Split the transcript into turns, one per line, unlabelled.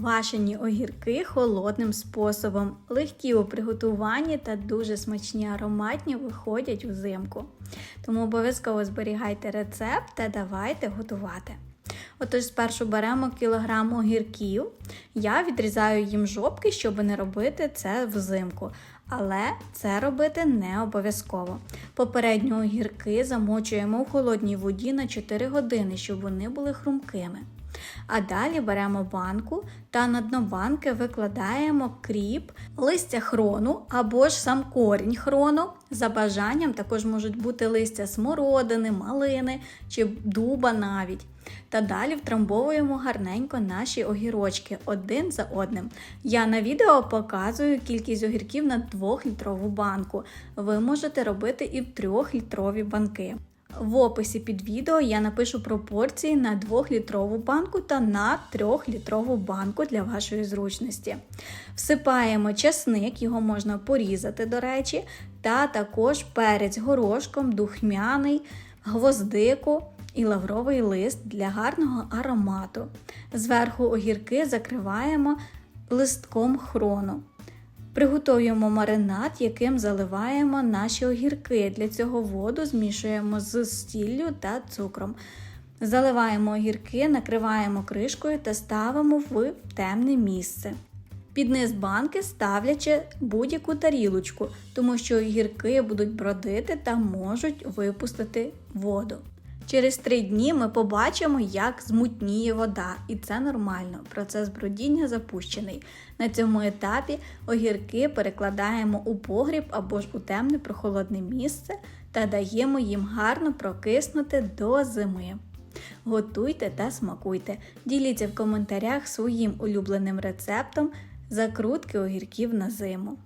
Квашені огірки холодним способом, легкі у приготуванні та дуже смачні ароматні виходять взимку. Тому обов'язково зберігайте рецепт та давайте готувати. Отож, спершу беремо кілограм огірків. Я відрізаю їм жопки, щоб не робити це взимку. Але це робити не обов'язково. Попередньо огірки замочуємо в холодній воді на 4 години, щоб вони були хрумкими. А далі беремо банку та на дно банки викладаємо кріп, листя хрону або ж сам корінь хрону. За бажанням також можуть бути листя смородини, малини чи дуба навіть. Та далі втрамбовуємо гарненько наші огірочки один за одним. Я на відео показую кількість огірків на 2-літрову банку. Ви можете робити і в 3-літрові банки. В описі під відео я напишу пропорції на 2-літрову банку та на 3-літрову банку для вашої зручності. Всипаємо часник, його можна порізати, до речі, та також перець горошком, духмяний, гвоздику і лавровий лист для гарного аромату. Зверху огірки закриваємо листком хрону. Приготуємо маринад, яким заливаємо наші огірки. Для цього воду змішуємо з сіллю та цукром. Заливаємо огірки, накриваємо кришкою та ставимо в темне місце. Під низ банки ставлячи будь-яку тарілочку, тому що огірки будуть бродити та можуть випустити воду. Через три дні ми побачимо, як змутніє вода, і це нормально. Процес бродіння запущений. На цьому етапі огірки перекладаємо у погріб або ж у темне прохолодне місце та даємо їм гарно прокиснути до зими. Готуйте та смакуйте. Діліться в коментарях своїм улюбленим рецептом закрутки огірків на зиму.